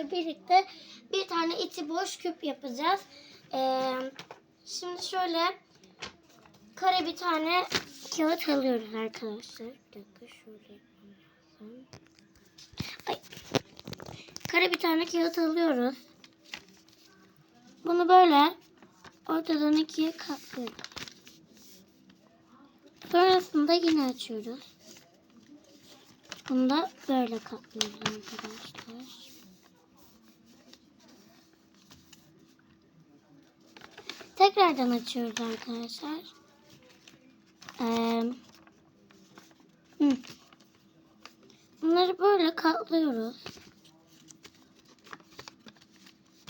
ile birlikte bir tane içi boş küp yapacağız. Ee, şimdi şöyle kare bir tane kağıt alıyoruz arkadaşlar. Bir dakika şöyle. Ay. Kare bir tane kağıt alıyoruz. Bunu böyle ortadan ikiye katlıyoruz. Sonrasında yine açıyoruz. Bunu da böyle katlıyoruz arkadaşlar. Tekrardan açıyoruz arkadaşlar. Bunları böyle katlıyoruz.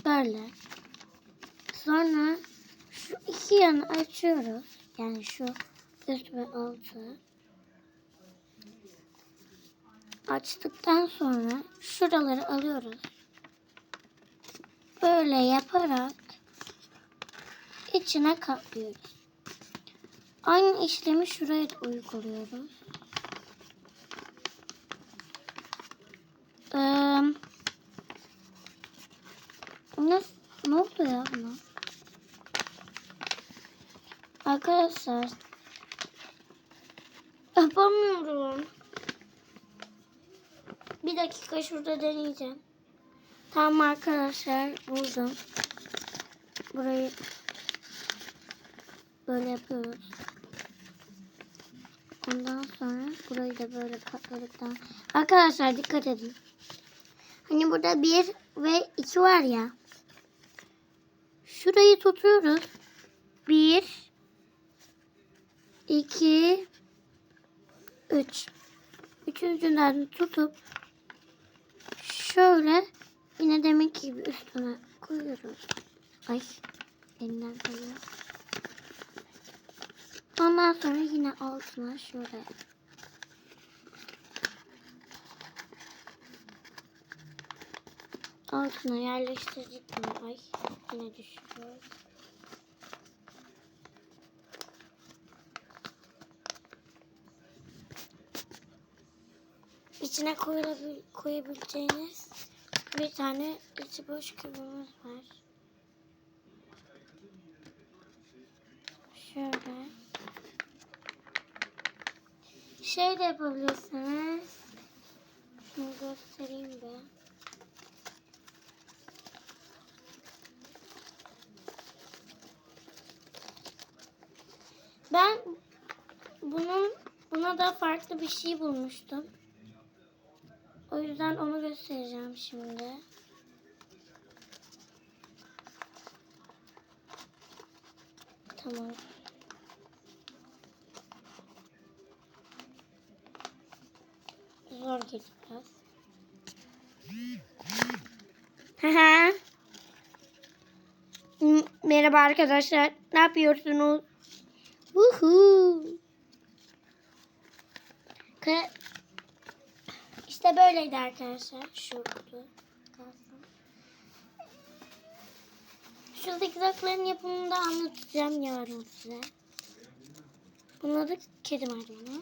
Böyle. Sonra şu iki yanı açıyoruz. Yani şu üst ve altı. Açtıktan sonra şuraları alıyoruz. Böyle yaparak içine katlıyoruz. Aynı işlemi şuraya da uyguluyoruz. Ee, ne, ne oldu ya buna? Arkadaşlar yapamıyorum. Bir dakika şurada deneyeceğim. Tamam arkadaşlar buldum. Burayı böyle yapıyoruz. Ondan sonra burayı da böyle katladıktan Arkadaşlar dikkat edin. Hani burada bir ve iki var ya. Şurayı tutuyoruz. Bir, iki, üç. Üçüncüden tutup şöyle yine demek gibi üstüne koyuyoruz. Ay elinden kayıyor. Ondan sonra yine altına şöyle. Altına yerleştirdik mi? Ay yine düşüyor. İçine koyabil- koyabileceğiniz bir tane içi boş kübümüz var. Şöyle. Şey de yapabilirsiniz. Şunu göstereyim de. Ben bunun buna da farklı bir şey bulmuştum. O yüzden onu göstereceğim şimdi. Tamam. Zor biraz. Merhaba arkadaşlar. Ne yapıyorsunuz? Ka- işte böyleydi arkadaşlar. Şurada kalsın. Şu zikzakların yapımını da anlatacağım yarın size. Bunun adı kedi maydanı.